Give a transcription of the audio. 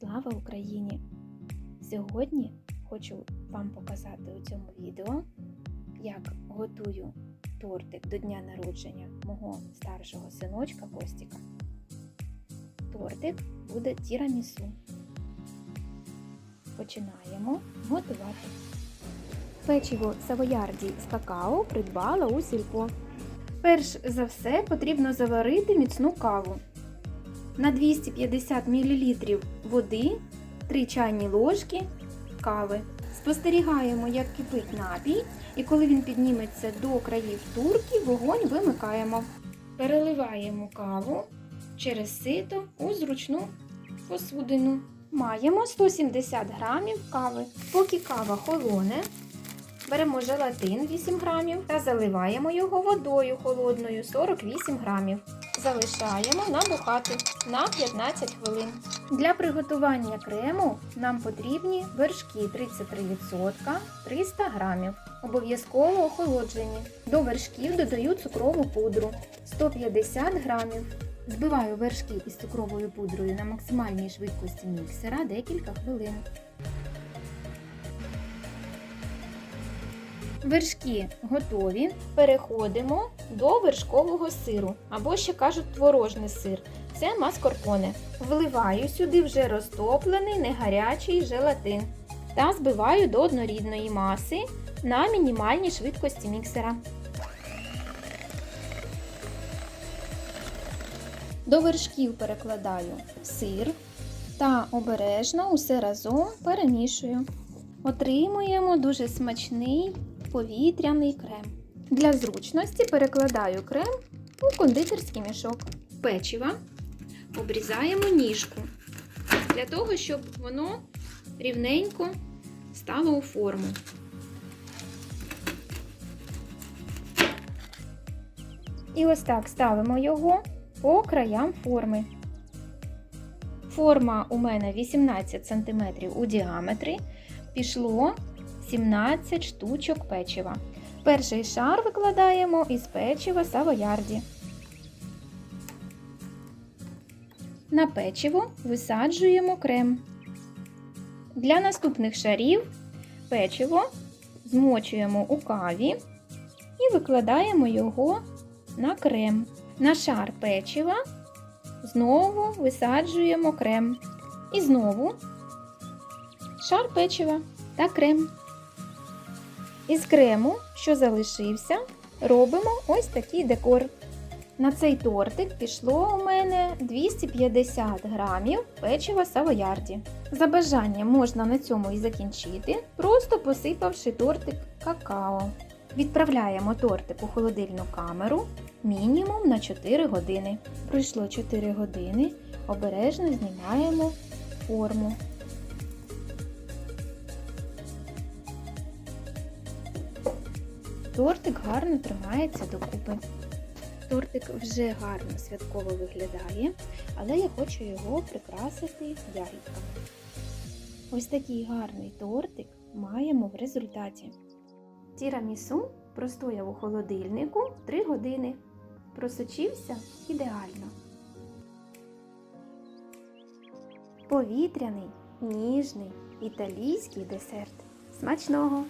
Слава Україні! Сьогодні хочу вам показати у цьому відео, як готую тортик до дня народження мого старшого синочка Костіка. Тортик буде тірамісу. Починаємо готувати. Печиво савоярді з какао придбала у сільпо. Перш за все потрібно заварити міцну каву. На 250 мл води 3 чайні ложки кави. Спостерігаємо, як кипить напій, і коли він підніметься до країв турки, вогонь вимикаємо. Переливаємо каву через сито у зручну посудину. Маємо 170 грамів кави. Поки кава холоне, беремо желатин 8 грамів та заливаємо його водою холодною 48 грамів. Залишаємо набухати на 15 хвилин. Для приготування крему нам потрібні вершки 33% 300 грамів. Обов'язково охолоджені. До вершків додаю цукрову пудру 150 грамів. Збиваю вершки із цукровою пудрою на максимальній швидкості міксера декілька хвилин. Вершки готові. Переходимо до вершкового сиру, або ще кажуть творожний сир. Це маскарпоне. Вливаю сюди вже розтоплений негарячий желатин та збиваю до однорідної маси на мінімальній швидкості міксера. До вершків перекладаю сир та обережно усе разом перемішую. Отримуємо дуже смачний повітряний крем. Для зручності перекладаю крем у кондитерський мішок. Печива обрізаємо ніжку для того, щоб воно рівненько стало у форму. І ось так ставимо його по краям форми. Форма у мене 18 см у діаметрі. Пішло 17 штучок печива. Перший шар викладаємо із печива савоярді. На печиво висаджуємо крем. Для наступних шарів печиво змочуємо у каві і викладаємо його на крем. На шар печива знову висаджуємо крем. І знову шар печива та крем. Із крему, що залишився, робимо ось такий декор. На цей тортик пішло у мене 250 грамів печива савоярді. За бажанням можна на цьому і закінчити, просто посипавши тортик какао. Відправляємо тортик у холодильну камеру мінімум на 4 години. Пройшло 4 години, обережно знімаємо форму. Тортик гарно тримається докупи. Тортик вже гарно святково виглядає, але я хочу його прикрасити ягідками. Ось такий гарний тортик маємо в результаті. Тірамісу простояв у холодильнику 3 години. Просочився ідеально. Повітряний, ніжний італійський десерт. Смачного!